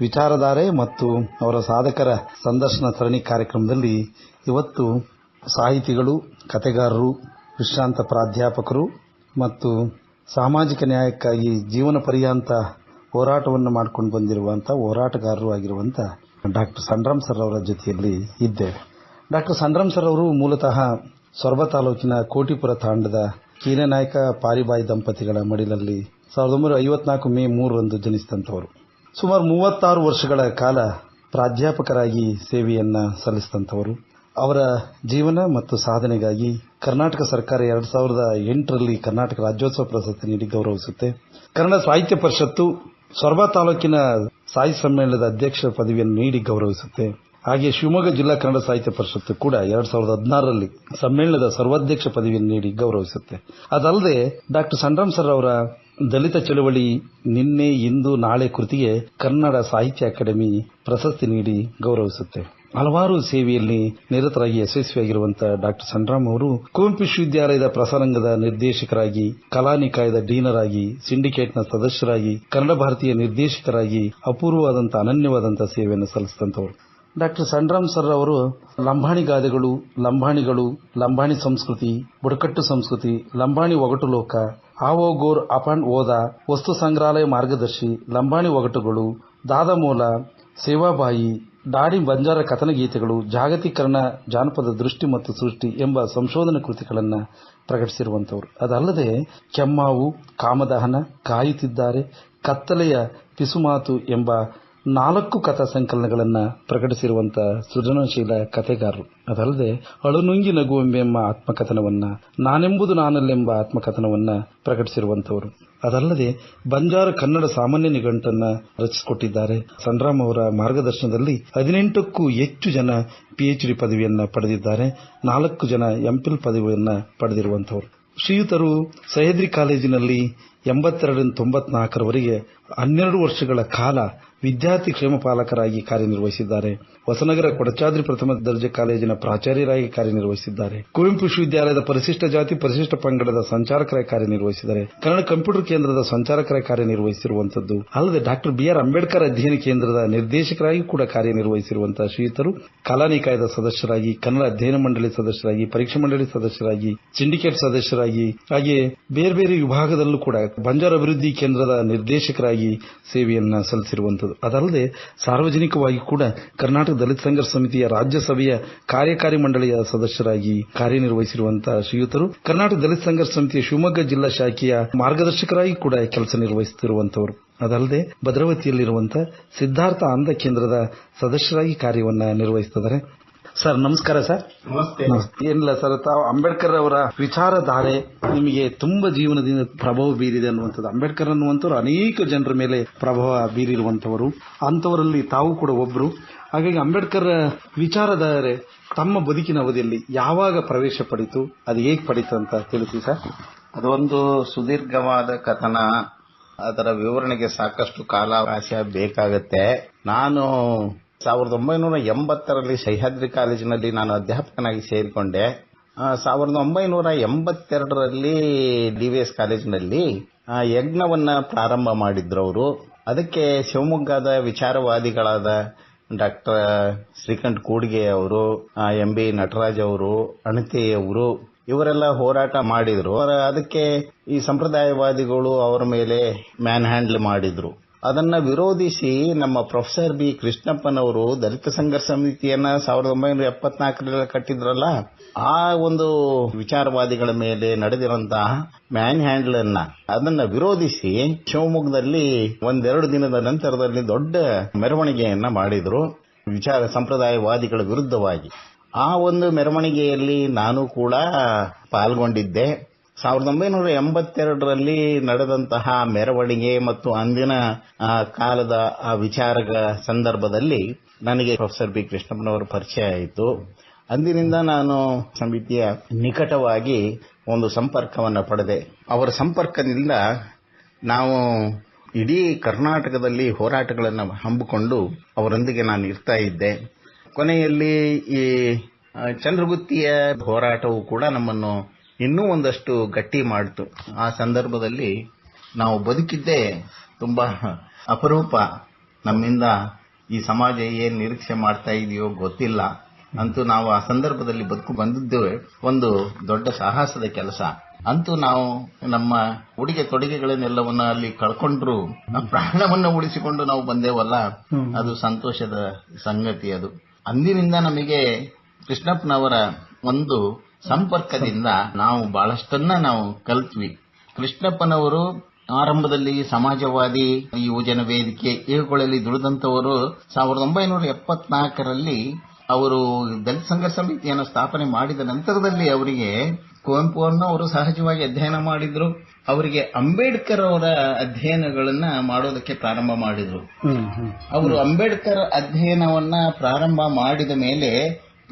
ವಿಚಾರಧಾರೆ ಮತ್ತು ಅವರ ಸಾಧಕರ ಸಂದರ್ಶನ ಸರಣಿ ಕಾರ್ಯಕ್ರಮದಲ್ಲಿ ಇವತ್ತು ಸಾಹಿತಿಗಳು ಕತೆಗಾರರು ವಿಶ್ರಾಂತ ಪ್ರಾಧ್ಯಾಪಕರು ಮತ್ತು ಸಾಮಾಜಿಕ ನ್ಯಾಯಕ್ಕಾಗಿ ಜೀವನ ಪರ್ಯಾಂತ ಹೋರಾಟವನ್ನು ಮಾಡಿಕೊಂಡು ಬಂದಿರುವಂಥ ಹೋರಾಟಗಾರರು ಆಗಿರುವಂಥ ಡಾಕ್ಟರ್ ಸಂಡ್ರಾಮ್ ಸರ್ ಅವರ ಜೊತೆಯಲ್ಲಿ ಇದ್ದೇವೆ. ಡಾಕ್ಟರ್ ಸಂಡ್ರಾಮ್ ಸರ್ ಅವರು ಮೂಲತಃ ಸೊರಬ ತಾಲೂಕಿನ ಕೋಟಿಪುರ ತಾಂಡದ ಕೀರನಾಯಕ ಪಾರಿಬಾಯಿ ದಂಪತಿಗಳ ಮಡಿಲಲ್ಲಿ ಸಾವಿರದ ಒಂಬೈನೂರ ಐವತ್ನಾಲ್ಕು ಮೇ ಮೂರರಂದು ಜನಿಸಿದಂಥವರು ಸುಮಾರು ಮೂವತ್ತಾರು ವರ್ಷಗಳ ಕಾಲ ಪ್ರಾಧ್ಯಾಪಕರಾಗಿ ಸೇವೆಯನ್ನು ಸಲ್ಲಿಸಿದಂಥವರು. ಅವರ ಜೀವನ ಮತ್ತು ಸಾಧನೆಗಾಗಿ ಕರ್ನಾಟಕ ಸರ್ಕಾರ ಎರಡು ಸಾವಿರದ ಎಂಟರಲ್ಲಿ ಕರ್ನಾಟಕ ರಾಜ್ಯೋತ್ಸವ ಪ್ರಶಸ್ತಿ ನೀಡಿ ಗೌರವಿಸುತ್ತೆ. ಕನ್ನಡ ಸಾಹಿತ್ಯ ಪರಿಷತ್ತು ಸೊರಬ ತಾಲೂಕಿನ ಸಾಹಿತ್ಯ ಸಮ್ಮೇಳನದ ಅಧ್ಯಕ್ಷ ಪದವಿಯನ್ನು ನೀಡಿ ಗೌರವಿಸುತ್ತೆ. ಹಾಗೆ ಶಿವಮೊಗ್ಗ ಜಿಲ್ಲಾ ಕನ್ನಡ ಸಾಹಿತ್ಯ ಪರಿಷತ್ತು ಕೂಡ ಎರಡ್ ಸಾವಿರದ ಹದಿನಾರರಲ್ಲಿ ಸಮ್ಮೇಳನದ ಸರ್ವಾಧ್ಯಕ್ಷ ಪದವಿಯನ್ನು ನೀಡಿ ಗೌರವಿಸುತ್ತೆ. ಅದಲ್ಲದೆ ಡಾಕ್ಟರ್ ಸಂಡ್ರಾಮ್ ಸರ್ ಅವರ ದಲಿತ ಚಳುವಳಿ ನಿನ್ನೆ ಇಂದು ನಾಳೆ ಕೃತಿಗೆ ಕನ್ನಡ ಸಾಹಿತ್ಯ ಅಕಾಡೆಮಿ ಪ್ರಶಸ್ತಿ ನೀಡಿ ಗೌರವಿಸುತ್ತೆ. ಹಲವಾರು ಸೇವೆಯಲ್ಲಿ ನಿರತರಾಗಿ ಯಶಸ್ವಿಯಾಗಿರುವಂತಹ ಡಾಕ್ಟರ್ ಸಂಡ್ರಾಮ್ ಅವರು ಕುವೆಂಪು ವಿಶ್ವವಿದ್ಯಾಲಯದ ಪ್ರಸಾರಂಗದ ನಿರ್ದೇಶಕರಾಗಿ ಕಲಾನಿಕಾಯದ ಡೀನರ್ ಆಗಿ ಸಿಂಡಿಕೇಟ್ನ ಸದಸ್ಯರಾಗಿ, ಕನ್ನಡ ಭಾರತೀಯ ನಿರ್ದೇಶಕರಾಗಿ ಅಪೂರ್ವವಾದಂತಹ ಅನನ್ಯವಾದಂತಹ ಸೇವೆಯನ್ನು ಸಲ್ಲಿಸಿದಂತವರು. ಡಾಕ್ಟರ್ ಸಂಡ್ರಾಮ್ ಸರ್ ಅವರು ಲಂಬಾಣಿ ಗಾದೆಗಳು, ಲಂಬಾಣಿಗಳು, ಲಂಬಾಣಿ ಸಂಸ್ಕೃತಿ, ಬುಡಕಟ್ಟು ಸಂಸ್ಕೃತಿ, ಲಂಬಾಣಿ ಒಗಟು ಲೋಕ ಆವೋ ಗೋರ್ ಅಪಾಂಡ್ ಓದ, ವಸ್ತು ಸಂಗ್ರಹಾಲಯ ಮಾರ್ಗದರ್ಶಿ, ಲಂಬಾಣಿ ಒಗಟುಗಳು, ದಾದಮೂಲ, ಸೇವಾಬಾಯಿ ದಾಡಿ ಬಂಜಾರ ಕಥನ ಗೀತೆಗಳು, ಜಾಗತೀಕರಣ, ಜಾನಪದ ದೃಷ್ಟಿ ಮತ್ತು ಸೃಷ್ಟಿ ಎಂಬ ಸಂಶೋಧನಾ ಕೃತಿಗಳನ್ನು ಪ್ರಕಟಿಸಿರುವಂತವರು ಅದಲ್ಲದೆ ಕೆಮ್ಮಾವು ಕಾಮದಹನ, ಕಾಯುತ್ತಿದ್ದಾರೆ, ಕತ್ತಲೆಯ ಪಿಸುಮಾತು ಎಂಬ ನಾಲ್ಕು ಕಥಾ ಸಂಕಲನಗಳನ್ನು ಪ್ರಕಟಿಸಿರುವಂತಹ ಸೃಜನಶೀಲ ಕಥೆಗಾರರು. ಅದಲ್ಲದೆ ಅಳುನುಂಗಿ ನಗುವೆಂಬ ಆತ್ಮಕಥನವನ್ನ, ನಾನೆಂಬುದು ನಾನಲ್ಲೆಂಬ ಆತ್ಮಕಥನವನ್ನ ಪ್ರಕಟಿಸಿರುವಂತವರು ಅದಲ್ಲದೆ ಬಂಜಾರ ಕನ್ನಡ ಸಾಮಾನ್ಯ ನಿಘಂಟನ್ನು ರಚಿಸಿಕೊಟ್ಟಿದ್ದಾರೆ. ಸಂಡ್ರಾಮ್ ಅವರ ಮಾರ್ಗದರ್ಶನದಲ್ಲಿ ಹದಿನೆಂಟಕ್ಕೂ ಹೆಚ್ಚು ಜನ ಪಿಎಚ್ಡಿ ಪದವಿಯನ್ನು ಪಡೆದಿದ್ದಾರೆ. ನಾಲ್ಕು ಜನ ಎಂಪಿಲ್ ಪದವಿಯನ್ನು ಪಡೆದಿರುವಂತವರು ಶ್ರೀಯುತರು ಸಹ್ಯಾದ್ರಿ ಕಾಲೇಜಿನಲ್ಲಿ ಎಂಬತ್ತೆರಡರಿಂದ ತೊಂಬತ್ನಾಲ್ಕರವರೆಗೆ ಹನ್ನೆರಡು ವರ್ಷಗಳ ಕಾಲ ವಿದ್ಯಾರ್ಥಿ ಕ್ಷೇಮ ಪಾಲಕರಾಗಿ ಕಾರ್ಯನಿರ್ವಹಿಸಿದ್ದಾರೆ. ಹೊಸನಗರ ಕೊಡಚಾದ್ರಿ ಪ್ರಥಮ ದರ್ಜೆ ಕಾಲೇಜಿನ ಪ್ರಾಚಾರ್ಯರಾಗಿ ಕಾರ್ಯನಿರ್ವಹಿಸಿದ್ದಾರೆ. ಕುವೆಂಪು ವಿಶ್ವವಿದ್ಯಾಲಯದ ಪರಿಶಿಷ್ಟ ಜಾತಿ, ಪರಿಶಿಷ್ಟ ಪಂಗಡದ ಸಂಚಾಲಕರಾಗಿ ಕಾರ್ಯನಿರ್ವಹಿಸಿದ್ದಾರೆ. ಕನ್ನಡ ಕಂಪ್ಯೂಟರ್ ಕೇಂದ್ರದ ಸಂಚಾಲಕರಾಗಿ ಕಾರ್ಯನಿರ್ವಹಿಸಿರುವಂತದ್ದು ಅಲ್ಲದೆ ಡಾಕ್ಟರ್ ಬಿಆರ್ ಅಂಬೇಡ್ಕರ್ ಅಧ್ಯಯನ ಕೇಂದ್ರದ ನಿರ್ದೇಶಕರಾಗಿ ಕೂಡ ಕಾರ್ಯನಿರ್ವಹಿಸಿರುವಂತಹ ಶ್ರೀಯುತರು ಕಲಾನಿಕಾಯದ ಸದಸ್ಯರಾಗಿ, ಕನ್ನಡ ಅಧ್ಯಯನ ಮಂಡಳಿ ಸದಸ್ಯರಾಗಿ, ಪರೀಕ್ಷಾ ಮಂಡಳಿ ಸದಸ್ಯರಾಗಿ, ಸಿಂಡಿಕೇಟ್ ಸದಸ್ಯರಾಗಿ ಹಾಗೆ ಬೇರೆ ಬೇರೆ ವಿಭಾಗದಲ್ಲೂ ಕೂಡ ಬಂಜಾರ ಅಭಿವೃದ್ಧಿ ಕೇಂದ್ರದ ನಿರ್ದೇಶಕರಾಗಿ ಸೇವೆಯನ್ನು ಸಲ್ಲಿಸಿರುವಂಥದ್ದು. ಅದಲ್ಲದೆ ಸಾರ್ವಜನಿಕವಾಗಿ ಕೂಡ ಕರ್ನಾಟಕ ದಲಿತ ಸಂಘರ್ಷ ಸಮಿತಿಯ ರಾಜ್ಯಸಭೆಯ ಕಾರ್ಯಕಾರಿ ಮಂಡಳಿಯ ಸದಸ್ಯರಾಗಿ ಕಾರ್ಯನಿರ್ವಹಿಸಿರುವಂತಹ ಶ್ರೀಯುತರು, ಕರ್ನಾಟಕ ದಲಿತ ಸಂಘರ್ಷ ಸಮಿತಿಯ ಶಿವಮೊಗ್ಗ ಜಿಲ್ಲಾ ಶಾಖೆಯ ಮಾರ್ಗದರ್ಶಕರಾಗಿ ಕೂಡ ಕೆಲಸ ನಿರ್ವಹಿಸುತ್ತಿರುವಂತವರು ಅದಲ್ಲದೆ ಭದ್ರಾವತಿಯಲ್ಲಿರುವಂತಹ ಸಿದ್ಧಾರ್ಥ ಅಂಧ ಕೇಂದ್ರದ ಸದಸ್ಯರಾಗಿ ಕಾರ್ಯವನ್ನ ನಿರ್ವಹಿಸುತ್ತಿದ್ದಾರೆ. ಸರ್ ನಮಸ್ಕಾರ ಸರ್. ನಮಸ್ತೆ. ಏನಿಲ್ಲ ಸರ್ ತಾವು ಅಂಬೇಡ್ಕರ್ ಅವರ ವಿಚಾರಧಾರೆ ನಿಮಗೆ ತುಂಬಾ ಜೀವನದಿಂದ ಪ್ರಭಾವ ಬೀರಿದೆ ಅನ್ನುವಂಥದ್ದು. ಅಂಬೇಡ್ಕರ್ ಅನ್ನುವಂಥವ್ರು ಅನೇಕ ಜನರ ಮೇಲೆ ಪ್ರಭಾವ ಬೀರಿರುವಂತವರು ಅಂತವರಲ್ಲಿ ತಾವು ಕೂಡ ಒಬ್ರು. ಹಾಗಾಗಿ ಅಂಬೇಡ್ಕರ್ ವಿಚಾರಧಾರೆ ತಮ್ಮ ಬದುಕಿನ ಅವಧಿಯಲ್ಲಿ ಯಾವಾಗ ಪ್ರವೇಶ ಪಡಿತು ಅದು ಹೇಗೆ ಪಡಿತು ಅಂತ ತಿಳಿಸಿ ಸರ್? ಅದೊಂದು ಸುದೀರ್ಘವಾದ ಕಥನ. ಅದರ ವಿವರಣೆಗೆ ಸಾಕಷ್ಟು ಕಾಲಾವಕಾಶ ಬೇಕಾಗತ್ತೆ. ನಾನು ಸಾವಿರದ ಒಂಬೈನೂರ ಎಂಬತ್ತರಲ್ಲಿ ಸಹ್ಯಾದ್ರಿ ಕಾಲೇಜಿನಲ್ಲಿ ನಾನು ಅಧ್ಯಾಪಕನಾಗಿ ಸೇರಿಕೊಂಡೆ. ಸಾವಿರದ ಒಂಬೈನೂರ ಎಂಬತ್ತೆರಡರಲ್ಲಿ ಡಿ ವಿ ಎಸ್ ಕಾಲೇಜಿನಲ್ಲಿ ಯಜ್ಞವನ್ನ ಪ್ರಾರಂಭ ಮಾಡಿದ್ರು ಅವರು. ಅದಕ್ಕೆ ಶಿವಮೊಗ್ಗದ ವಿಚಾರವಾದಿಗಳಾದ ಡಾಕ್ಟರ್ ಶ್ರೀಕಂಠ್ ಕೂಡ್ಗೆ ಅವರು ಎಂ ಬಿ ನಟರಾಜ್ ಅವರು, ಅಣತಿ ಅವರು, ಇವರೆಲ್ಲ ಹೋರಾಟ ಮಾಡಿದರು. ಅದಕ್ಕೆ ಈ ಸಂಪ್ರದಾಯವಾದಿಗಳು ಅವರ ಮೇಲೆ ಮ್ಯಾನ್ ಹ್ಯಾಂಡ್ಲ್ ಮಾಡಿದ್ರು. ಅದನ್ನ ವಿರೋಧಿಸಿ ನಮ್ಮ ಪ್ರೊಫೆಸರ್ ಬಿ ಕೃಷ್ಣಪ್ಪನವರು ದಲಿತ ಸಂಘರ್ಷ ಸಮಿತಿಯನ್ನು ಸಾವಿರದ ಒಂಬೈನೂರ ಎಪ್ಪತ್ನಾಲ್ಕರಲ್ಲಿ ಕಟ್ಟಿದ್ರಲ್ಲ, ಆ ಒಂದು ವಿಚಾರವಾದಿಗಳ ಮೇಲೆ ನಡೆದಿರುವಂತಹ ಮ್ಯಾನ್ ಹ್ಯಾಂಡಲ್ ಅನ್ನ ಅದನ್ನ ವಿರೋಧಿಸಿ ಶಿವಮೊಗ್ಗದಲ್ಲಿ ಒಂದೆರಡು ದಿನದ ನಂತರದಲ್ಲಿ ದೊಡ್ಡ ಮೆರವಣಿಗೆಯನ್ನ ಮಾಡಿದ್ರು ವಿಚಾರ ಸಂಪ್ರದಾಯವಾದಿಗಳ ವಿರುದ್ಧವಾಗಿ. ಆ ಒಂದು ಮೆರವಣಿಗೆಯಲ್ಲಿ ನಾನು ಕೂಡ ಪಾಲ್ಗೊಂಡಿದ್ದೆ. ಸಾವಿರದ ಒಂಬೈನೂರ ಎಂಬತ್ತೆರಡರಲ್ಲಿ ನಡೆದಂತಹ ಮೆರವಣಿಗೆ ಮತ್ತು ಅಂದಿನ ಕಾಲದ, ಆ ವಿಚಾರ ಸಂದರ್ಭದಲ್ಲಿ ನನಗೆ ಪ್ರೊಫೆಸರ್ ಬಿ. ಕೃಷ್ಣಪ್ಪನವರ ಪರಿಚಯ ಆಯಿತು. ಅಂದಿನಿಂದ ನಾನು ಸಮಿತಿಯ ನಿಕಟವಾಗಿ ಒಂದು ಸಂಪರ್ಕವನ್ನು ಪಡೆದೆ. ಅವರ ಸಂಪರ್ಕದಿಂದ ನಾವು ಇಡೀ ಕರ್ನಾಟಕದಲ್ಲಿ ಹೋರಾಟಗಳನ್ನು ಹಮ್ಮಿಕೊಂಡು ಅವರೊಂದಿಗೆ ನಾನು ಇರ್ತಾ ಇದ್ದೆ. ಕೊನೆಯಲ್ಲಿ ಈ ಚಂದ್ರಗುತ್ತಿಯ ಹೋರಾಟವು ಕೂಡ ನಮ್ಮನ್ನು ಇನ್ನೂ ಒಂದಷ್ಟು ಗಟ್ಟಿ ಮಾಡಿತು. ಆ ಸಂದರ್ಭದಲ್ಲಿ ನಾವು ಬದುಕಿದ್ದೇ ತುಂಬಾ ಅಪರೂಪ. ನಮ್ಮಿಂದ ಈ ಸಮಾಜ ಏನು ನಿರೀಕ್ಷೆ ಮಾಡ್ತಾ ಇದೆಯೋ ಗೊತ್ತಿಲ್ಲ ಅಂತೂ ನಾವು ಆ ಸಂದರ್ಭದಲ್ಲಿ ಬದುಕು ಬಂದಿದ್ದು ಒಂದು ದೊಡ್ಡ ಸಾಹಸದ ಕೆಲಸ. ಅಂತೂ ನಾವು ನಮ್ಮ ಉಡುಗೆ ತೊಡುಗೆಗಳನ್ನೆಲ್ಲವನ್ನ ಅಲ್ಲಿ ಕಳ್ಕೊಂಡ್ರು. ನಮ್ಮ ಪ್ರಾಣವನ್ನ ಉಳಿಸಿಕೊಂಡು ನಾವು ಬಂದೇವಲ್ಲ? ಅದು ಸಂತೋಷದ ಸಂಗತಿ ಅದು. ಅಂದಿನಿಂದ ನಮಗೆ ಕೃಷ್ಣಪ್ಪನವರ ಒಂದು ಸಂಪರ್ಕದಿಂದ ನಾವು ಬಹಳಷ್ಟನ್ನ ನಾವು ಕಲ್ತ್ವಿ. ಕೃಷ್ಣಪ್ಪನವರು ಆರಂಭದಲ್ಲಿ ಸಮಾಜವಾದಿ ಯುವಜನ ವೇದಿಕೆ ಇವುಗಳಲ್ಲಿ ದುಡಿದಂತವರು ಸಾವಿರದ ಒಂಬೈನೂರ ಎಪ್ಪತ್ನಾಲ್ಕರಲ್ಲಿ ಅವರು ದಲಿತ ಸಂಘರ್ಷ ಸಮಿತಿಯನ್ನು ಸ್ಥಾಪನೆ ಮಾಡಿದ ನಂತರದಲ್ಲಿ ಅವರಿಗೆ ಕುವೆಂಪುವನ್ನು ಅವರು ಸಹಜವಾಗಿ ಅಧ್ಯಯನ ಮಾಡಿದ್ರು. ಅವರಿಗೆ ಅಂಬೇಡ್ಕರ್ ಅವರ ಅಧ್ಯಯನಗಳನ್ನ ಮಾಡೋದಕ್ಕೆ ಪ್ರಾರಂಭ ಮಾಡಿದ್ರು. ಅವರು ಅಂಬೇಡ್ಕರ್ ಅಧ್ಯಯನವನ್ನ ಪ್ರಾರಂಭ ಮಾಡಿದ ಮೇಲೆ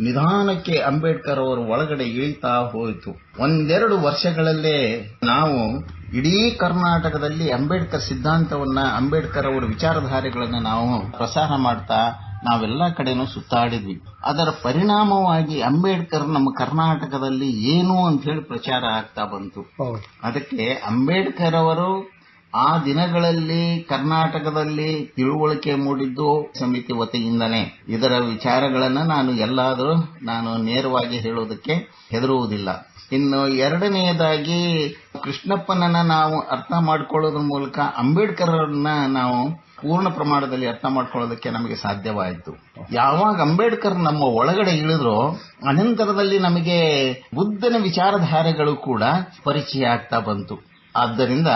ನಿಧಾನಕ್ಕೆ ಅಂಬೇಡ್ಕರ್ ಅವರು ಒಳಗಡೆ ಇಳಿತಾ ಹೋಯಿತು. ಒಂದೆರಡು ವರ್ಷಗಳಲ್ಲೇ ನಾವು ಇಡೀ ಕರ್ನಾಟಕದಲ್ಲಿ ಅಂಬೇಡ್ಕರ್ ಸಿದ್ಧಾಂತವನ್ನ ಅಂಬೇಡ್ಕರ್ ಅವರ ವಿಚಾರಧಾರೆಗಳನ್ನು ನಾವು ಪ್ರಸಾರ ಮಾಡ್ತಾ ನಾವೆಲ್ಲ ಕಡೆನೂ ಸುತ್ತಾಡಿದ್ವಿ. ಅದರ ಪರಿಣಾಮವಾಗಿ ಅಂಬೇಡ್ಕರ್ ನಮ್ಮ ಕರ್ನಾಟಕದಲ್ಲಿ ಏನು ಅಂತ ಹೇಳಿ ಪ್ರಚಾರ ಆಗ್ತಾ ಬಂತು. ಅದಕ್ಕೆ ಅಂಬೇಡ್ಕರ್ ಅವರು ಆ ದಿನಗಳಲ್ಲಿ ಕರ್ನಾಟಕದಲ್ಲಿ ತಿಳುವಳಿಕೆ ಮೂಡಿದ್ದು ಸಮಿತಿ ವತಿಯಿಂದನೇ ಇದರ ವಿಚಾರಗಳನ್ನು ನಾನು ಎಲ್ಲಾದರೂ ನಾನು ನೇರವಾಗಿ ಹೇಳೋದಕ್ಕೆ ಹೆದರುವುದಿಲ್ಲ. ಇನ್ನು ಎರಡನೆಯದಾಗಿ ಕೃಷ್ಣಪ್ಪನನ್ನ ನಾವು ಅರ್ಥ ಮಾಡಿಕೊಳ್ಳೋದ್ರ ಮೂಲಕ ಅಂಬೇಡ್ಕರ್ರನ್ನ ನಾವು ಪೂರ್ಣ ಪ್ರಮಾಣದಲ್ಲಿ ಅರ್ಥ ಮಾಡ್ಕೊಳ್ಳೋದಕ್ಕೆ ನಮಗೆ ಸಾಧ್ಯವಾಯಿತು. ಯಾವಾಗ ಅಂಬೇಡ್ಕರ್ ನಮ್ಮ ಒಳಗಡೆ ಇಳಿದ್ರೋ ಅನಂತರದಲ್ಲಿ ನಮಗೆ ಬುದ್ಧನ ವಿಚಾರಧಾರೆಗಳು ಕೂಡ ಪರಿಚಯ ಆಗ್ತಾ ಬಂತು. ಆದ್ದರಿಂದ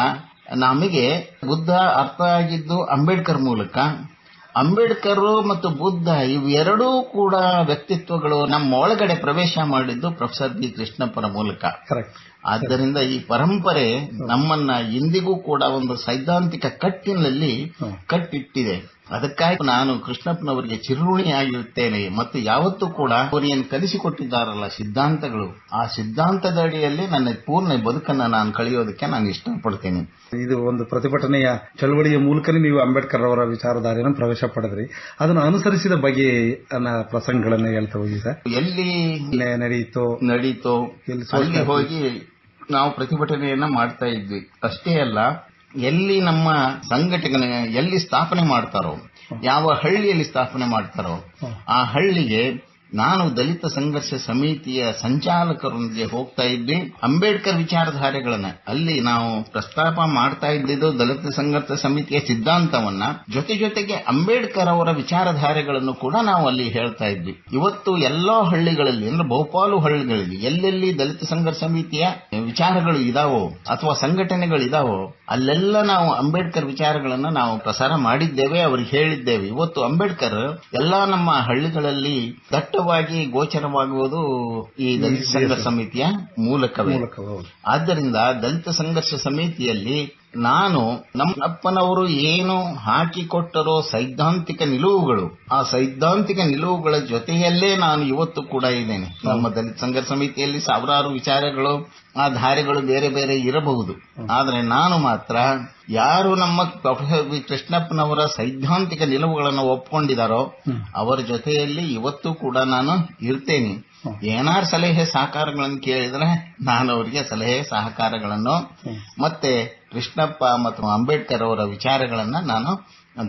ನಮಗೆ ಬುದ್ಧ ಅರ್ಥ ಆಗಿದ್ದು ಅಂಬೇಡ್ಕರ್ ಮೂಲಕ. ಅಂಬೇಡ್ಕರ್ ಮತ್ತು ಬುದ್ಧ ಇವೆರಡೂ ಕೂಡ ವ್ಯಕ್ತಿತ್ವಗಳು ನಮ್ಮ ಒಳಗಡೆ ಪ್ರವೇಶ ಮಾಡಿದ್ದು ಪ್ರೊಫೆಸರ್ ಬಿ ಕೃಷ್ಣಪ್ಪರ ಮೂಲಕ. ಆದ್ದರಿಂದ ಈ ಪರಂಪರೆ ನಮ್ಮನ್ನ ಇಂದಿಗೂ ಕೂಡ ಒಂದು ಸೈದ್ಧಾಂತಿಕ ಕಟ್ಟಿನಲ್ಲಿ ಕಟ್ಟಿಟ್ಟಿದೆ. ಅದಕ್ಕಾಗಿ ನಾನು ಕೃಷ್ಣಪ್ಪನವರಿಗೆ ಚಿರುಣಿಯಾಗಿರುತ್ತೇನೆ ಮತ್ತು ಯಾವತ್ತೂ ಕೂಡ ಅವರು ಏನು ಕಲಿಸಿಕೊಟ್ಟಿದ್ದಾರಲ್ಲ ಸಿದ್ಧಾಂತಗಳು ಆ ಸಿದ್ಧಾಂತದ ಅಡಿಯಲ್ಲಿ ನನ್ನ ಪೂರ್ಣ ಬದುಕನ್ನ ನಾನು ಕಳೆಯೋದಕ್ಕೆ ನಾನು ಇಷ್ಟಪಡ್ತೇನೆ. ಇದು ಒಂದು ಪ್ರತಿಭಟನೆಯ ಚಳವಳಿಯ ಮೂಲಕನೇ ನೀವು ಅಂಬೇಡ್ಕರ್ ಅವರ ವಿಚಾರಧಾರೆಯನ್ನು ಪ್ರವೇಶ ಪಡೆದ್ರಿ. ಅದನ್ನು ಅನುಸರಿಸಿದ ಬಗೆ ನನ್ನ ಪ್ರಸಂಗಗಳನ್ನು ಹೇಳ್ತಾ ಹೋಗಿ ಸರ್. ಎಲ್ಲಿ ನಡೀತೋ ನಡೆಯಿತು ನಡೀತೋ ಎಲ್ಲಿ ಹೋಗಿ ನಾವು ಪ್ರತಿಭಟನೆಯನ್ನ ಮಾಡ್ತಾ ಇದ್ವಿ. ಅಷ್ಟೇ ಅಲ್ಲ ಎಲ್ಲಿ ನಮ್ಮ ಸಂಘಟನೆ ಎಲ್ಲಿ ಸ್ಥಾಪನೆ ಮಾಡ್ತಾರೋ ಯಾವ ಹಳ್ಳಿಯಲ್ಲಿ ಸ್ಥಾಪನೆ ಮಾಡ್ತಾರೋ ಆ ಹಳ್ಳಿಗೆ ನಾನು ದಲಿತ ಸಂಘರ್ಷ ಸಮಿತಿಯ ಸಂಚಾಲಕರೊಂದಿಗೆ ಹೋಗ್ತಾ ಇದ್ವಿ ಅಂಬೇಡ್ಕರ್ ವಿಚಾರಧಾರೆಗಳನ್ನ ಅಲ್ಲಿ ನಾವು ಪ್ರಸ್ತಾಪ ಮಾಡ್ತಾ ಇದ್ದಿದ್ದು ದಲಿತ ಸಂಘರ್ಷ ಸಮಿತಿಯ ಸಿದ್ಧಾಂತವನ್ನ. ಜೊತೆ ಜೊತೆಗೆ ಅಂಬೇಡ್ಕರ್ ಅವರ ವಿಚಾರಧಾರೆಗಳನ್ನು ಕೂಡ ನಾವು ಅಲ್ಲಿ ಹೇಳ್ತಾ ಇದ್ವಿ. ಇವತ್ತು ಎಲ್ಲಾ ಹಳ್ಳಿಗಳಲ್ಲಿ, ಅಂದ್ರೆ ಬಹುಪಾಲು ಹಳ್ಳಿಗಳಲ್ಲಿ ಎಲ್ಲೆಲ್ಲಿ ದಲಿತ ಸಂಘರ್ಷ ಸಮಿತಿಯ ವಿಚಾರಗಳು ಇದಾವೋ ಅಥವಾ ಸಂಘಟನೆಗಳು ಇದಾವೋ, ಅಲ್ಲೆಲ್ಲ ನಾವು ಅಂಬೇಡ್ಕರ್ ವಿಚಾರಗಳನ್ನ ನಾವು ಪ್ರಸಾರ ಮಾಡಿದ್ದೇವೆ, ಅವ್ರಿಗೆ ಹೇಳಿದ್ದೇವೆ. ಇವತ್ತು ಅಂಬೇಡ್ಕರ್ ಎಲ್ಲಾ ನಮ್ಮ ಹಳ್ಳಿಗಳಲ್ಲಿ ದಟ್ಟವಾಗಿ ಗೋಚರವಾಗುವುದು ಈ ದಲಿತ ಸಂಘರ್ಷ ಸಮಿತಿಯ ಮೂಲಕವೇ. ಆದ್ದರಿಂದ ದಲಿತ ಸಂಘರ್ಷ ಸಮಿತಿಯಲ್ಲಿ ನಾನು ನಮ್ಮ ಅಪ್ಪನವರು ಏನು ಹಾಕಿಕೊಟ್ಟರೋ ಸೈದ್ಧಾಂತಿಕ ನಿಲುವುಗಳು ಆ ಸೈದ್ಧಾಂತಿಕ ನಿಲುವುಗಳ ಜೊತೆಯಲ್ಲೇ ನಾನು ಇವತ್ತು ಕೂಡ ಇದ್ದೇನೆ. ನಮ್ಮ ದಲಿತ ಸಂಘ ಸಮಿತಿಯಲ್ಲಿ ಸಾವಿರಾರು ವಿಚಾರಗಳು ಆ ಧಾರೆಗಳು ಬೇರೆ ಬೇರೆ ಇರಬಹುದು. ಆದರೆ ನಾನು ಮಾತ್ರ ಯಾರು ನಮ್ಮ ಪ್ರೊಫೆಸರ್ ವಿ. ಕೃಷ್ಣಪ್ಪನವರ ಸೈದ್ಧಾಂತಿಕ ನಿಲುವುಗಳನ್ನು ಒಪ್ಪಿಕೊಂಡಿದಾರೋ ಅವರ ಜೊತೆಯಲ್ಲಿ ಇವತ್ತು ಕೂಡ ನಾನು ಇರ್ತೇನೆ. ಏನಾರ ಸಲಹೆ ಸಹಕಾರಗಳನ್ನು ಕೇಳಿದ್ರೆ ನಾನು ಅವರಿಗೆ ಸಲಹೆ ಸಹಕಾರಗಳನ್ನು ಮತ್ತೆ ಕೃಷ್ಣಪ್ಪ ಮತ್ತು ಅಂಬೇಡ್ಕರ್ ಅವರ ವಿಚಾರಗಳನ್ನ ನಾನು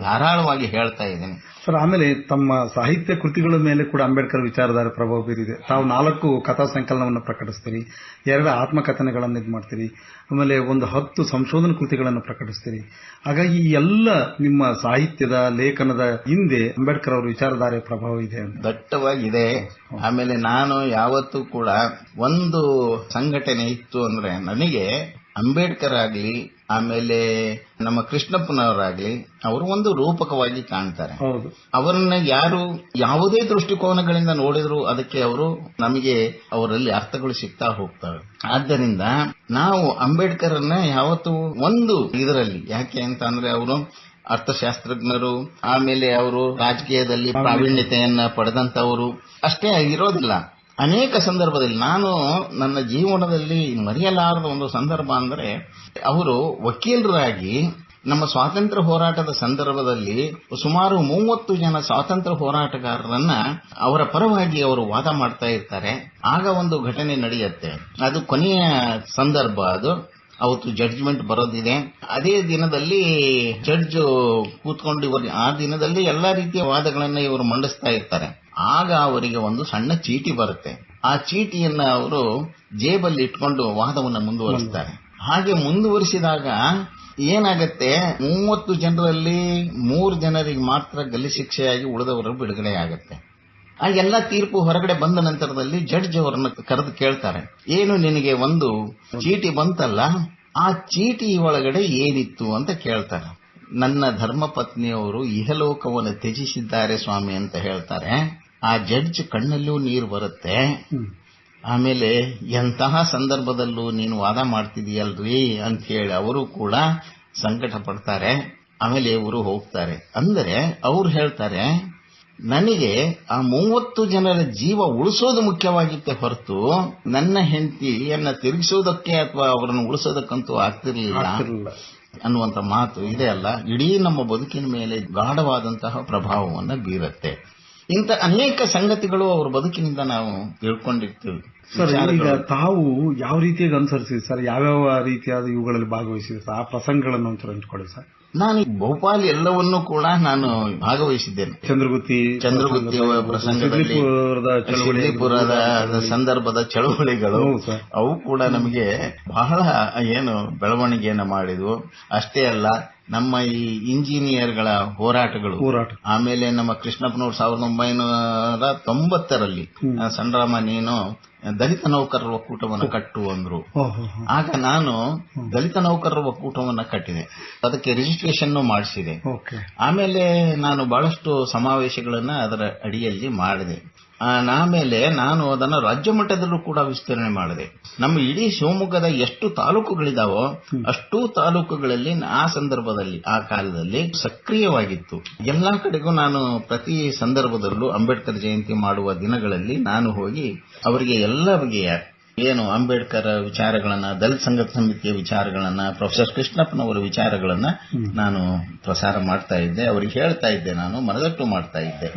ಧಾರಾಳವಾಗಿ ಹೇಳ್ತಾ ಇದ್ದೇನೆ. ಸರ್ ಆಮೇಲೆ ತಮ್ಮ ಸಾಹಿತ್ಯ ಕೃತಿಗಳ ಮೇಲೆ ಕೂಡ ಅಂಬೇಡ್ಕರ್ ವಿಚಾರಧಾರೆ ಪ್ರಭಾವ ಬೀರಿದೆ. ತಾವು ನಾಲ್ಕು ಕಥಾ ಸಂಕಲನವನ್ನು ಪ್ರಕಟಿಸ್ತೀರಿ ಎರಡು ಆತ್ಮಕಥನಗಳನ್ನು ಇದು ಮಾಡ್ತೀರಿ ಆಮೇಲೆ ಒಂದು ಹತ್ತು ಸಂಶೋಧನಾ ಕೃತಿಗಳನ್ನು ಪ್ರಕಟಿಸ್ತೀರಿ. ಹಾಗಾಗಿ ಈ ಎಲ್ಲ ನಿಮ್ಮ ಸಾಹಿತ್ಯದ ಲೇಖನದ ಹಿಂದೆ ಅಂಬೇಡ್ಕರ್ ಅವರ ವಿಚಾರಧಾರೆ ಪ್ರಭಾವ ಇದೆ ದಟ್ಟವಾಗಿದೆ. ಆಮೇಲೆ ನಾನು ಯಾವತ್ತೂ ಕೂಡ ಒಂದು ಸಂಘಟನೆ ಇತ್ತು ಅಂದ್ರೆ ನನಗೆ ಅಂಬೇಡ್ಕರ್ ಆಗಲಿ ಆಮೇಲೆ ನಮ್ಮ ಕೃಷ್ಣಪ್ಪನವರಾಗ್ಲಿ ಅವರು ಒಂದು ರೂಪಕವಾಗಿ ಕಾಣ್ತಾರೆ. ಅವರನ್ನ ಯಾರು ಯಾವುದೇ ದೃಷ್ಟಿಕೋನಗಳಿಂದ ನೋಡಿದ್ರು ಅದಕ್ಕೆ ಅವರು ನಮಗೆ ಅವರಲ್ಲಿ ಅರ್ಥಗಳು ಸಿಗ್ತಾ ಹೋಗ್ತವೆ. ಆದ್ದರಿಂದ ನಾವು ಅಂಬೇಡ್ಕರ್ ಅನ್ನ ಯಾವತ್ತು ಒಂದು ಇದರಲ್ಲಿ ಯಾಕೆ ಅಂತ ಅಂದ್ರೆ ಅವರು ಅರ್ಥಶಾಸ್ತ್ರಜ್ಞರು ಆಮೇಲೆ ಅವರು ರಾಜಕೀಯದಲ್ಲಿ ಪ್ರಾವೀಣ್ಯತೆಯನ್ನ ಪಡೆದಂತವರು ಅಷ್ಟೇ ಇರೋದಿಲ್ಲ ಅನೇಕ ಸಂದರ್ಭದಲ್ಲಿ ನಾನು ನನ್ನ ಜೀವನದಲ್ಲಿ ಮರೆಯಲಾರದ ಒಂದು ಸಂದರ್ಭ ಅಂದರೆ, ಅವರು ವಕೀಲರಾಗಿ ನಮ್ಮ ಸ್ವಾತಂತ್ರ್ಯ ಹೋರಾಟದ ಸಂದರ್ಭದಲ್ಲಿ ಸುಮಾರು ಮೂವತ್ತು ಜನ ಸ್ವಾತಂತ್ರ್ಯ ಹೋರಾಟಗಾರರನ್ನ ಅವರ ಪರವಾಗಿ ಅವರು ವಾದ ಮಾಡ್ತಾ ಇರ್ತಾರೆ. ಆಗ ಒಂದು ಘಟನೆ ನಡೆಯುತ್ತೆ. ಅದು ಕೊನೆಯ ಸಂದರ್ಭ ಅದು. ಅವತ್ತು ಜಡ್ಜ್ಮೆಂಟ್ ಬರೋದಿದೆ. ಅದೇ ದಿನದಲ್ಲಿ ಜಡ್ಜ್ ಕೂತ್ಕೊಂಡು ಇವರು, ಆ ದಿನದಲ್ಲಿ ಎಲ್ಲಾ ರೀತಿಯ ವಾದಗಳನ್ನ ಇವರು ಮಂಡಿಸ್ತಾ ಇರ್ತಾರೆ. ಆಗ ಅವರಿಗೆ ಒಂದು ಸಣ್ಣ ಚೀಟಿ ಬರುತ್ತೆ. ಆ ಚೀಟಿಯನ್ನ ಅವರು ಜೇಬಲ್ಲಿ ಇಟ್ಕೊಂಡು ವಾದವನ್ನು ಮುಂದುವರಿಸ್ತಾರೆ. ಹಾಗೆ ಮುಂದುವರಿಸಿದಾಗ ಏನಾಗತ್ತೆ? ಮೂವತ್ತು ಜನರಲ್ಲಿ ಮೂರು ಜನರಿಗೆ ಮಾತ್ರ ಗಲ್ಲಿ ಶಿಕ್ಷೆಯಾಗಿ ಉಳಿದವರು ಬಿಡುಗಡೆ ಆಗತ್ತೆ ಆ ಎಲ್ಲ ತೀರ್ಪು ಹೊರಗಡೆ ಬಂದ ನಂತರದಲ್ಲಿ ಜಡ್ಜ್ ಅವರನ್ನ ಕರೆದು ಕೇಳ್ತಾರೆ. ಏನು ನಿನಗೆ ಒಂದು ಚೀಟಿ ಬಂತಲ್ಲ? ಆ ಚೀಟಿ ಒಳಗಡೆ ಏನಿತ್ತು ಅಂತ ಕೇಳ್ತಾರೆ. ನನ್ನ ಧರ್ಮಪತ್ನಿಯವರು ಇಹಲೋಕವನ್ನು ತ್ಯಜಿಸಿದ್ದಾರೆ ಸ್ವಾಮಿ ಅಂತ ಹೇಳ್ತಾರೆ. ಆ ಜಡ್ಜ್ ಕಣ್ಣಲ್ಲೂ ನೀರು ಬರುತ್ತೆ. ಆಮೇಲೆ ಎಂತಹ ಸಂದರ್ಭದಲ್ಲೂ ನೀನು ವಾದ ಮಾಡ್ತಿದೀಯಲ್ರಿ ಅಂತ ಹೇಳಿ ಅವರು ಕೂಡ ಸಂಕಟ ಪಡ್ತಾರೆ. ಆಮೇಲೆ ಇವರು ಹೋಗ್ತಾರೆ. ಅಂದರೆ ಅವ್ರು ಹೇಳ್ತಾರೆ ನನಗೆ ಆ ಮೂವತ್ತು ಜನರ ಜೀವ ಉಳಿಸೋದು ಮುಖ್ಯವಾಗಿತ್ತೆ ಹೊರತು ನನ್ನ ಹೆಂಡತಿಯನ್ನ ತಿರುಗಿಸೋದಕ್ಕೆ ಅಥವಾ ಅವರನ್ನು ಉಳಿಸೋದಕ್ಕಂತೂ ಆಗ್ತಿರ್ಲಿಲ್ಲ ಅನ್ನುವಂತ ಮಾತು ಇದೆ ಅಲ್ಲ. ಇಡೀ ನಮ್ಮ ಬದುಕಿನ ಮೇಲೆ ಗಾಢವಾದಂತಹ ಪ್ರಭಾವವನ್ನು ಬೀರುತ್ತೆ. ಇಂಥ ಅನೇಕ ಸಂಗತಿಗಳು ಅವರ ಬದುಕಿನಿಂದ ನಾವು ತಿಳ್ಕೊಂಡಿರ್ತೀವಿ. ಸರ್ ಈಗ ತಾವು ಯಾವ ರೀತಿಯಾಗಿ ಅನುಸರಿಸಿದ್ರಿ ಸರ್? ಯಾವ್ಯಾವ ರೀತಿಯಾದ ಇವುಗಳಲ್ಲಿ ಭಾಗವಹಿಸಿದ್ರಿ ಸರ್? ಆ ಪ್ರಸಂಗಗಳನ್ನು ಒಂಚೂರು ಹಂಚ್ಕೊಳ್ಳಿ ಸರ್. ನಾನು ಭೋಪಾಲ್ ಎಲ್ಲವನ್ನೂ ಕೂಡ ನಾನು ಭಾಗವಹಿಸಿದ್ದೇನೆ. ಚಂದ್ರಗುತ್ತಿ ಚಂದ್ರಗುತ್ತಿ ಪ್ರಸಂಗದಲ್ಲಿ ಸಂದರ್ಭದ ಚಳವಳಿಗಳು ಅವು ಕೂಡ ನಮಗೆ ಬಹಳ ಏನು ಬೆಳವಣಿಗೆಯನ್ನು ಮಾಡಿದವು. ಅಷ್ಟೇ ಅಲ್ಲ ನಮ್ಮ ಈ ಇಂಜಿನಿಯರ್ಗಳ ಹೋರಾಟಗಳು ಹೋರಾಟ. ಆಮೇಲೆ ನಮ್ಮ ಕೃಷ್ಣಪ್ಪನವರು ಸಾವಿರದ ಒಂಬೈನೂರ ತೊಂಬತ್ತರಲ್ಲಿ ಸಣ್ಣ ಸಂಡ್ರಾಮ ನೀನು ದಲಿತ ನೌಕರರ ಒಕ್ಕೂಟವನ್ನು ಕಟ್ಟು ಅಂದ್ರು. ಆಗ ನಾನು ದಲಿತ ನೌಕರರ ಒಕ್ಕೂಟವನ್ನು ಕಟ್ಟಿದೆ. ಅದಕ್ಕೆ ರಿಜಿಸ್ಟ್ರೇಷನ್ ಮಾಡಿಸಿದೆ. ಆಮೇಲೆ ನಾನು ಬಹಳಷ್ಟು ಸಮಾವೇಶಗಳನ್ನ ಅದರ ಅಡಿಯಲ್ಲಿ ಮಾಡಿದೆ. ಆಮೇಲೆ ನಾನು ಅದನ್ನು ರಾಜ್ಯ ಮಟ್ಟದಲ್ಲೂ ಕೂಡ ವಿಸ್ತರಣೆ ಮಾಡಿದೆ. ನಮ್ಮ ಇಡೀ ಶಿವಮೊಗ್ಗದ ಎಷ್ಟು ತಾಲೂಕುಗಳಿದಾವೋ ಅಷ್ಟೂ ತಾಲೂಕುಗಳಲ್ಲಿ ಆ ಸಂದರ್ಭದಲ್ಲಿ ಆ ಕಾಲದಲ್ಲಿ ಸಕ್ರಿಯವಾಗಿತ್ತು. ಎಲ್ಲಾ ಕಡೆಗೂ ನಾನು ಪ್ರತಿ ಸಂದರ್ಭದಲ್ಲೂ ಅಂಬೇಡ್ಕರ್ ಜಯಂತಿ ಮಾಡುವ ದಿನಗಳಲ್ಲಿ ನಾನು ಹೋಗಿ ಅವರಿಗೆ ಎಲ್ಲ ಬಗೆಯ ಏನು ಅಂಬೇಡ್ಕರ್ ವಿಚಾರಗಳನ್ನ ದಲಿತ ಸಂಘ ಸಮಿತಿಯ ವಿಚಾರಗಳನ್ನ ಪ್ರೊಫೆಸರ್ ಕೃಷ್ಣಪ್ಪನವರ ವಿಚಾರಗಳನ್ನ ನಾನು ಪ್ರಸಾರ ಮಾಡ್ತಾ ಇದ್ದೆ. ಅವ್ರಿಗೆ ಹೇಳ್ತಾ ಇದ್ದೆ ನಾನು ಮನದಟ್ಟು ಮಾಡ್ತಾ ಇದ್ದೆ.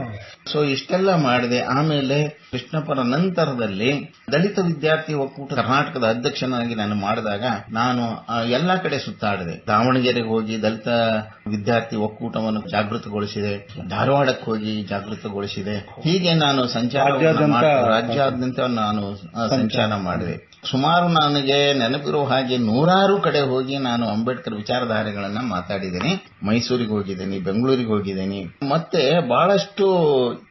ಸೊ ಇಷ್ಟೆಲ್ಲ ಮಾಡಿದೆ. ಆಮೇಲೆ ಕೃಷ್ಣಪ್ಪನ ನಂತರದಲ್ಲಿ ದಲಿತ ವಿದ್ಯಾರ್ಥಿ ಒಕ್ಕೂಟ ಕರ್ನಾಟಕದ ಅಧ್ಯಕ್ಷನಾಗಿ ನಾನು ಮಾಡಿದಾಗ ನಾನು ಎಲ್ಲಾ ಕಡೆ ಸುತ್ತಾಡಿದೆ. ದಾವಣಗೆರೆಗೆ ಹೋಗಿ ದಲಿತ ವಿದ್ಯಾರ್ಥಿ ಒಕ್ಕೂಟವನ್ನು ಜಾಗೃತಗೊಳಿಸಿದೆ. ಧಾರವಾಡಕ್ಕೆ ಹೋಗಿ ಜಾಗೃತಗೊಳಿಸಿದೆ. ಹೀಗೆ ನಾನು ಸಂಚಾರ ರಾಜ್ಯಾದ್ಯಂತ ನಾನು ಸಂಚಾರ ಸಂಚಾರ. ಮಾಡಿದೆ. ಸುಮಾರು ನನಗೆ ನೆನಪಿರುವ ಹಾಗೆ ನೂರಾರು ಕಡೆ ಹೋಗಿ ನಾನು ಅಂಬೇಡ್ಕರ್ ವಿಚಾರಧಾರೆಗಳನ್ನ ಮಾತಾಡಿದ್ದೀನಿ. ಮೈಸೂರಿಗೆ ಹೋಗಿದ್ದೀನಿ, ಬೆಂಗಳೂರಿಗೆ ಹೋಗಿದ್ದೀನಿ. ಮತ್ತೆ ಬಹಳಷ್ಟು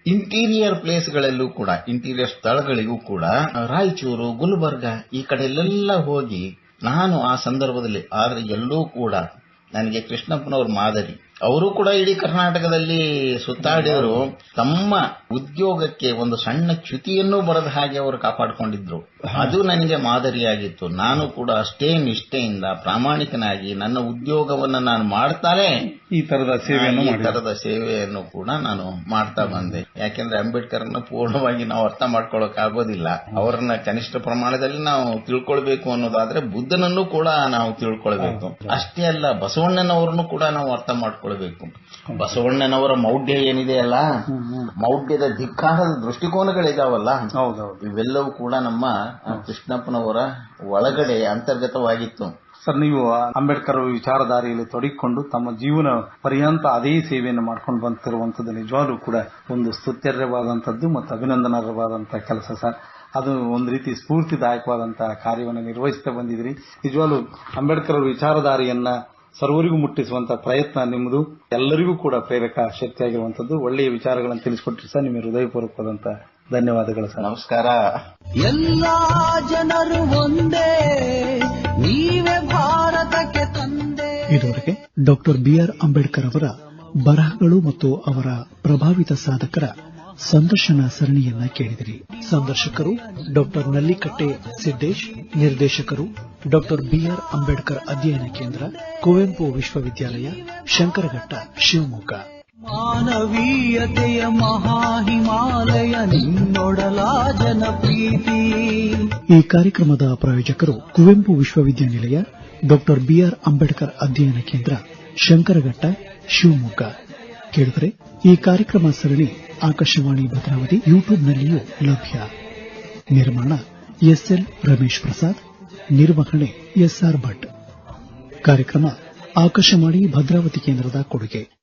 ಇಂಟೀರಿಯರ್ ಪ್ಲೇಸ್ಗಳಲ್ಲೂ ಕೂಡ, ಇಂಟೀರಿಯರ್ ಸ್ಥಳಗಳಿಗೂ ಕೂಡ ರಾಯಚೂರು, ಗುಲ್ಬರ್ಗ ಈ ಕಡೆಯಲ್ಲೆಲ್ಲ ಹೋಗಿ ನಾನು ಆ ಸಂದರ್ಭದಲ್ಲಿ, ಆದರೆ ಎಲ್ಲೂ ಕೂಡ ನನಗೆ ಕೃಷ್ಣಪ್ಪನವ್ರ ಮಾದರಿ ಅವರು ಕೂಡ ಇಡೀ ಕರ್ನಾಟಕದಲ್ಲಿ ಸುತ್ತಾಡಿದರು. ತಮ್ಮ ಉದ್ಯೋಗಕ್ಕೆ ಒಂದು ಸಣ್ಣ ಚ್ಯುತಿಯನ್ನು ಬರದ ಹಾಗೆ ಅವರು ಕಾಪಾಡಿಕೊಂಡಿದ್ರು. ಅದು ನನಗೆ ಮಾದರಿಯಾಗಿತ್ತು. ನಾನು ಕೂಡ ಅಷ್ಟೇ ನಿಷ್ಠೆಯಿಂದ ಪ್ರಾಮಾಣಿಕನಾಗಿ ನನ್ನ ಉದ್ಯೋಗವನ್ನು ನಾನು ಮಾಡ್ತಾನೆ. ಈ ತರದ ಸೇವೆಯನ್ನು ಈ ತರದ ಸೇವೆಯನ್ನು ಕೂಡ ನಾನು ಮಾಡ್ತಾ ಬಂದೆ. ಯಾಕೆಂದ್ರೆ ಅಂಬೇಡ್ಕರ್ನ ಪೂರ್ಣವಾಗಿ ನಾವು ಅರ್ಥ ಮಾಡ್ಕೊಳ್ಳಕ್ ಆಗೋದಿಲ್ಲ ಅವರನ್ನ ಕನಿಷ್ಠ ಪ್ರಮಾಣದಲ್ಲಿ ನಾವು ತಿಳ್ಕೊಳ್ಬೇಕು ಅನ್ನೋದಾದ್ರೆ ಬುದ್ಧನನ್ನು ಕೂಡ ನಾವು ತಿಳ್ಕೊಳ್ಬೇಕು. ಅಷ್ಟೇ ಅಲ್ಲ ಬಸವಣ್ಣನವರನ್ನು ಕೂಡ ನಾವು ಅರ್ಥ ಮಾಡ್ಕೊಳ್ಬೇಕು. ಬಸವಣ್ಣನವರ ಮೌಢ್ಯ ಏನಿದೆ ಅಲ್ಲ? ಮೌಢ್ಯದ ಧಿಕ್ಕಾರದ ದೃಷ್ಟಿಕೋನಗಳಿದಾವಲ್ಲ? ಹೌದೌದು. ಇವೆಲ್ಲವೂ ಕೂಡ ನಮ್ಮ ಕೃಷ್ಣಪ್ಪನವರ ಒಳಗಡೆ ಅಂತರ್ಗತವಾಗಿತ್ತು. ಸರ್ ನೀವು ಅಂಬೇಡ್ಕರ್ ವಿಚಾರಧಾರೆಯಲ್ಲಿ ತೊಡಗಿಕೊಂಡು ತಮ್ಮ ಜೀವನ ಪರ್ಯಂತ ಅದೇ ಸೇವೆಯನ್ನು ಮಾಡ್ಕೊಂಡು ಬಂತಿರುವಂತದ್ದು ನಿಜವಾಗ್ಲೂ ಕೂಡ ಒಂದು ಸ್ತುತ್ಯರ್ಯವಾದಂತದ್ದು ಮತ್ತು ಅಭಿನಂದನಾರ್ಹವಾದಂತಹ ಕೆಲಸ ಸರ್. ಅದು ಒಂದು ರೀತಿ ಸ್ಫೂರ್ತಿದಾಯಕವಾದಂತಹ ಕಾರ್ಯವನ್ನು ನಿರ್ವಹಿಸ್ತಾ ಬಂದಿದ್ರಿ ನಿಜವಾಗ್ಲೂ ಅಂಬೇಡ್ಕರ್ ಅವರ ವಿಚಾರಧಾರೆಯನ್ನ ಸರ್ವರಿಗೂ ಮುಟ್ಟಿಸುವಂತ ಪ್ರಯತ್ನ ನಿಮ್ಮದು ಎಲ್ಲರಿಗೂ ಕೂಡ ಪ್ರೇರಕ ಶಕ್ತಿಯಾಗಿರುವಂತದ್ದು. ಒಳ್ಳೆಯ ವಿಚಾರಗಳನ್ನು ತಿಳಿಸಿಕೊಟ್ಟರು ಸರ್. ನಿಮ್ಮ ಹೃದಯಪೂರ್ವಕವಾದಂತ ಧನ್ಯವಾದಗಳು ಸರ್. ನಮಸ್ಕಾರ. ಎಲ್ಲ ಜನರು ಒಂದೇ ನೀವೇ ಭಾರತಕ್ಕೆ ತಂದೆ. ಇದುವರೆಗೆ ಡಾಕ್ಟರ್ ಬಿಆರ್ ಅಂಬೇಡ್ಕರ್ ಅವರ ಬರಹಗಳು ಮತ್ತು ಅವರ ಪ್ರಭಾವಿತ ಸಾಧಕರ ಸಂದರ್ಶನ ಸರಣಿಯನ್ನ ಕೇಳಿದಿರಿ. ಸಂದರ್ಶಕರು ಡಾಕ್ಟರ್ ನಲ್ಲಿಕಟ್ಟೆ ಸಿದ್ದೇಶ್ ನಿರ್ದೇಶಕರು ಡಾಕ್ಟರ್ ಬಿಆರ್ ಅಂಬೇಡ್ಕರ್ ಅಧ್ಯಯನ ಕೇಂದ್ರ ಕುವೆಂಪು ವಿಶ್ವವಿದ್ಯಾಲಯ ಶಂಕರಘಟ್ಟ ಶಿವಮೊಗ್ಗ. ಮಾನವೀಯತೆಯ ಮಹಾಹಿಮಾಲಯ ನಿನ್ನೊಡಲ ಜನಪ್ರೀತಿ. ಈ ಕಾರ್ಯಕ್ರಮದ ಪ್ರಾಯೋಜಕರು ಕುವೆಂಪು ವಿಶ್ವವಿದ್ಯಾನಿಲಯ ಡಾಕ್ಟರ್ ಬಿಆರ್ ಅಂಬೇಡ್ಕರ್ ಅಧ್ಯಯನ ಕೇಂದ್ರ ಶಂಕರಘಟ್ಟ ಶಿವಮೊಗ್ಗ. ಕೇಳಿದರೆ ಈ ಕಾರ್ಯಕ್ರಮ ಸರಣಿ ಆಕಾಶವಾಣಿ ಭದ್ರಾವತಿ ಯೂಟ್ಯೂಬ್ನಲ್ಲಿಯೂ ಲಭ್ಯ. ನಿರ್ಮಾಣ ಎಸ್ಎಲ್ ರಮೇಶ್ ಪ್ರಸಾದ್ ನಿರ್ವಹಣೆ ಎಸ್ಆರ್ ಭಟ್. ಕಾರ್ಯಕ್ರಮ ಆಕಾಶವಾಣಿ ಭದ್ರಾವತಿ ಕೇಂದ್ರದ ಕೊಡುಗೆ.